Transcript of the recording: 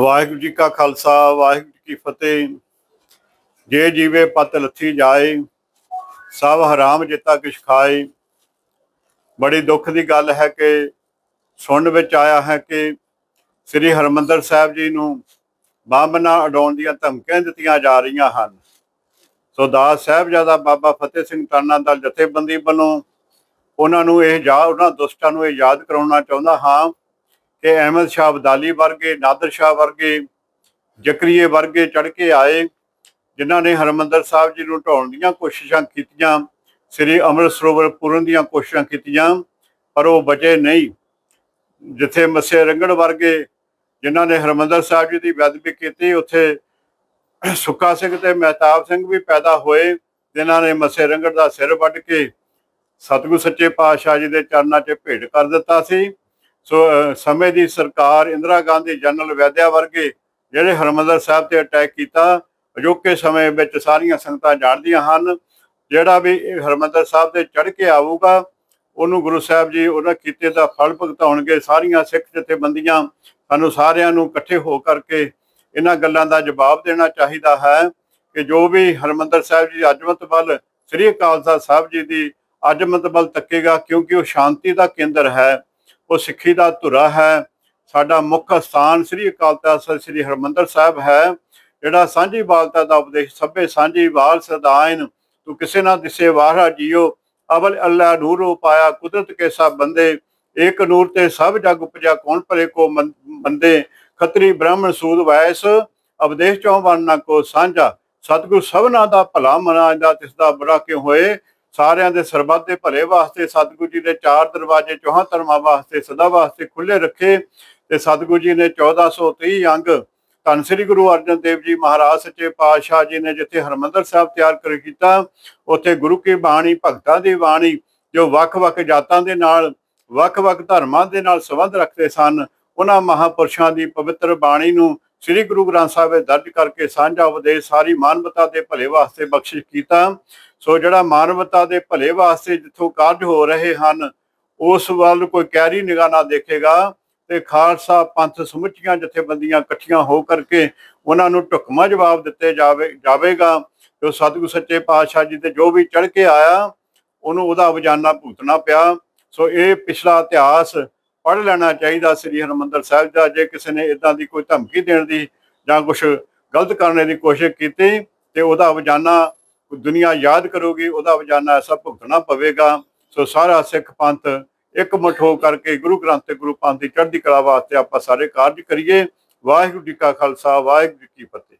ਵਾਹਿਗੁਰੂ ਜੀ ਕਾ ਖਾਲਸਾ, ਵਾਹਿਗੁਰੂ ਜੀ ਕੀ ਫਤਿਹ। ਜੇ ਜੀਵੇ ਪਤ ਲੱਥੀ ਜਾਏ, ਸਭ ਹਰਾਮ ਜਿਤਾ ਕਿਛ ਖਾਏ। ਬੜੀ ਦੁੱਖ ਦੀ ਗੱਲ ਹੈ ਕਿ ਸੁਣਨ ਵਿੱਚ ਆਇਆ ਹੈ ਕਿ ਸ੍ਰੀ ਹਰਮੰਦਰ ਸਾਹਿਬ ਜੀ ਨੂੰ ਬੰਬ ਨਾਲ ਉਡਾਉਣ ਦੀਆਂ ਧਮਕੀਆਂ ਦਿੱਤੀਆਂ ਜਾ ਰਹੀਆਂ ਹਨ। ਸੋ ਦਾਸ ਸਾਹਿਬਜ਼ਾਦਾ ਬਾਬਾ ਫਤਿਹ ਸਿੰਘ ਟਾਨਾ ਦਾ ਜਥੇਬੰਦੀ ਵੱਲੋਂ ਉਹਨਾਂ ਨੂੰ ਇਹ ਜਾ ਉਹਨਾਂ ਦੁਸ਼ਟਾਂ ਨੂੰ ਇਹ ਯਾਦ ਕਰਾਉਣਾ ਚਾਹੁੰਦਾ ਹਾਂ ਕਿ ਅਹਿਮਦ ਸ਼ਾਹ ਅਬਦਾਲੀ ਵਰਗੇ, ਨਾਦਰ ਸ਼ਾਹ ਵਰਗੇ, ਜ਼ਕਰੀਏ ਵਰਗੇ ਚੜ ਕੇ ਆਏ, ਜਿਨ੍ਹਾਂ ਨੇ ਹਰਮੰਦਰ ਸਾਹਿਬ ਜੀ ਨੂੰ ਢਾਉਣ ਦੀਆਂ ਕੋਸ਼ਿਸ਼ਾਂ ਕੀਤੀਆਂ, ਸ੍ਰੀ ਅੰਮ੍ਰਿਤ ਸਰੋਵਰ ਪੂਰਨ ਦੀਆਂ ਕੋਸ਼ਿਸ਼ਾਂ ਕੀਤੀਆਂ, ਪਰ ਉਹ ਬਚੇ ਨਹੀਂ। ਜਿੱਥੇ ਮੱਸੇ ਰੰਗੜ ਵਰਗੇ, ਜਿਨ੍ਹਾਂ ਨੇ ਹਰਮੰਦਰ ਸਾਹਿਬ ਜੀ ਦੀ ਬੇਅਦਬੀ ਕੀਤੀ, ਉੱਥੇ ਸੁੱਕਾ ਸਿੰਘ ਤੇ ਮਹਿਤਾਬ ਸਿੰਘ ਵੀ ਪੈਦਾ ਹੋਏ, ਜਿਨ੍ਹਾਂ ਨੇ ਮੱਸੇ ਰੰਗੜ ਦਾ ਸਿਰ ਵੱਢ ਕੇ ਸਤਿਗੁਰ ਸੱਚੇ ਪਾਤਸ਼ਾਹ ਜੀ ਦੇ ਚਰਨਾਂ 'ਚ ਭੇਟ ਕਰ ਦਿੱਤਾ ਸੀ। ਸਮੇਂ ਦੀ ਸਰਕਾਰ ਇੰਦਰਾ ਗਾਂਧੀ ਜਨਰਲ ਵੈਦਿਆ ਵਰਗੇ ਜਿਹੜੇ ਹਰਮੰਦਰ ਸਾਹਿਬ ਤੇ ਅਟੈਕ ਕੀਤਾ, ਅਜੋਕੇ ਸਮੇਂ ਵਿੱਚ ਸਾਰੀਆਂ ਸੰਗਤਾਂ ਜਾਣਦੀਆਂ ਹਨ। ਜਿਹੜਾ ਵੀ ਇਹ ਹਰਮੰਦਰ ਸਾਹਿਬ ਤੇ ਚੜ ਕੇ ਆਊਗਾ, ਉਹਨੂੰ ਗੁਰੂ ਸਾਹਿਬ ਜੀ ਉਹਨਾਂ ਕੀਤੇ ਦਾ ਫਲ ਭੁਗਤਾਉਣਗੇ। ਸਾਰੀਆਂ ਸਿੱਖ ਜਥੇਬੰਦੀਆਂ ਸਾਨੂੰ ਸਾਰਿਆਂ ਨੂੰ ਇਕੱਠੇ ਹੋ ਕਰਕੇ ਇਹਨਾਂ ਗੱਲਾਂ ਦਾ ਜਵਾਬ ਦੇਣਾ ਚਾਹੀਦਾ ਹੈ ਕਿ ਜੋ ਵੀ ਹਰਮੰਦਰ ਸਾਹਿਬ ਜੀ ਅਜਮਤ ਵੱਲ ਸ੍ਰੀ ਅਕਾਲ ਤਖਤ ਸਾਹਿਬ ਜੀ ਦੀ ਅਜਮਤ ਬਲ ਤੱਕੇਗਾ ਕਿਉਂਕਿ ਉਹ ਸ਼ਾਂਤੀ ਦਾ ਕੇਂਦਰ ਹੈ। ਉਹ ਸਿੱਖੀ ਦਾ ਧੁਰਾ ਹੈ। ਸਾਡਾ ਮੁੱਖ ਸਥਾਨ ਸ੍ਰੀ ਅਕਾਲ ਤਖਤ ਸ੍ਰੀ ਹਰਮੰਦਰ ਸਾਹਿਬ ਹੈ। ਜਿਹੜਾ ਸਾਂਝੀ ਬਾਲਤਾ ਦਾ ਉਪਦੇਸ਼, ਸਭੇ ਸਾਂਝੀ ਬਾਲ ਸਦਾਇਨ। ਤੂੰ ਕਿਸੇ ਨਾ ਦਿਸੇ ਵਾਰਾ ਜੀਓ। ਅਵਲ ਅੱਲਾ ਨੂਰੋ ਪਾਇਆ ਕੁਦਰਤ ਕੇ ਸਭ ਬੰਦੇ। ਏਕ ਨੂਰ ਤੇ ਸਭ ਜਗ ਉਪਜਾ ਕੌਣ ਭਰੇ ਕੋ ਮੰ- ਬੰਦੇ ਖੱਤਰੀ ਬ੍ਰਾਹਮਣ ਸੂਦ ਵੈਸ ਉਪਦੇਸ਼ ਚੋਂ ਵਰਨਾ ਕੋ ਸਾਂਝਾ। ਸਤਿਗੁਰ ਸਭਨਾ ਦਾ ਭਲਾ ਮਨਾਂਦਾ ਤਿਸ ਦਾ ਬੁਰਾ ਕਿਉ ਹੋਏ? ਸਾਰਿਆਂ ਦੇ ਸਰਬੱਤ ਦੇ ਭਲੇ ਵਾਸਤੇ, ਸਤਿਗੁਰੂ ਜੀ ਦੇ ਚਾਰ ਦਰਵਾਜ਼ੇ ਚੌਹਾਂ ਧਰਮਾਂ ਵਾਸਤੇ, ਸਦਾ ਵਾਸਤੇ ਖੁੱਲੇ ਰੱਖੇ ਤੇ ਸਤਿਗੁਰੂ ਜੀ ਨੇ 1430 ਅੰਗ ਧੰਨ ਸ੍ਰੀ ਗੁਰੂ ਅਰਜਨ ਦੇਵ ਜੀ ਮਹਾਰਾਜ ਸੱਚੇ ਪਾਤਸ਼ਾਹ ਜੀ ਨੇ ਜਿੱਥੇ ਹਰਮੰਦਰ ਸਾਹਿਬ ਤਿਆਰ ਕਰ ਕੀਤਾ, ਉੱਥੇ ਗੁਰੂ ਕੀ ਬਾਣੀ, ਭਗਤਾਂ ਦੀ ਬਾਣੀ, ਜੋ ਵੱਖ-ਵੱਖ ਜਾਤਾਂ ਦੇ ਨਾਲ, ਵੱਖ-ਵੱਖ ਧਰਮਾਂ ਦੇ ਨਾਲ ਸੰਬੰਧ ਰੱਖਦੇ ਸਨ, ਉਹਨਾਂ ਮਹਾਪੁਰਸ਼ਾਂ ਦੀ ਪਵਿੱਤਰ ਬਾਣੀ ਨੂੰ ਸ੍ਰੀ ਗੁਰੂ ਗ੍ਰੰਥ ਸਾਹਿਬ ਵਿੱਚ ਦਰਜ ਕਰਕੇ ਸਾਂਝਾ ਉਪਦੇਸ਼ ਸਾਰੀ ਮਾਨਵਤਾ ਦੇ ਭਲੇ ਵਾਸਤੇ ਬਖਸ਼ਿਸ਼ ਕੀਤਾ। ਸੋ ਜਿਹੜਾ ਮਾਨਵਤਾ ਦੇ ਭਲੇ ਵਾਸਤੇ ਜਿੱਥੋਂ ਕਾਰਜ ਹੋ ਰਹੇ ਹਨ, ਉਸ ਵੱਲ ਕੋਈ ਕਹਿਰੀ ਨਿਗਾਹ ਨਾ ਦੇਖੇਗਾ ਤੇ ਖਾਲਸਾ ਪੰਥ ਸਮੁੱਚੀਆਂ ਜਥੇਬੰਦੀਆਂ ਇਕੱਠੀਆਂ ਹੋ ਕਰਕੇ ਉਹਨਾਂ ਨੂੰ ਢੁਕਮਾ ਜਵਾਬ ਦਿੱਤੇ ਜਾਵੇ, ਜਾਵੇਗਾ। ਜੋ ਸਤਿਗੁਰ ਸੱਚੇ ਪਾਤਸ਼ਾਹ ਜੀ ਤੇ ਜੋ ਵੀ ਚੜ ਕੇ ਆਇਆ, ਉਹਨੂੰ ਉਹਦਾ ਵਜਾਨਾ ਭੁਗਤਣਾ ਪਿਆ। ਸੋ ਇਹ ਪਿਛਲਾ ਇਤਿਹਾਸ ਪੜ੍ਹ ਲੈਣਾ ਚਾਹੀਦਾ ਸ੍ਰੀ ਹਰਮੰਦਰ ਸਾਹਿਬ ਦਾ, ਜੇ ਕਿਸੇ ਨੇ ਇਦਾਂ ਦੀ ਕੋਈ ਧਮਕੀ ਦੇਣ ਦੀ ਜਾਂ ਕੁਝ ਗਲਤ ਕਰਨ ਦੀ ਕੋਸ਼ਿਸ਼ ਕੀਤੀ, ਤੇ ਉਹਦਾ ਵਜਾਨਾ ਦੁਨੀਆ ਯਾਦ ਕਰੂਗੀ, ਉਹਦਾ ਵਜਾਨਾ ਐਸਾ ਭੁਗਤਣਾ ਪਵੇਗਾ। ਸੋ ਸਾਰਾ ਸਿੱਖ ਪੰਥ ਇੱਕ ਮੁੱਠ ਹੋ ਕਰਕੇ ਗੁਰੂ ਗ੍ਰੰਥ ਤੇ ਗੁਰੂ ਪੰਥ ਦੀ ਚੜ੍ਹਦੀ ਕਲਾ ਵਾਸਤੇ ਆਪਾਂ ਸਾਰੇ ਕਾਰਜ ਕਰੀਏ। ਵਾਹਿਗੁਰੂ ਜੀ ਕਾ ਖਾਲਸਾ, ਵਾਹਿਗੁਰੂ ਜੀ ਕੀ ਫਤਿਹ।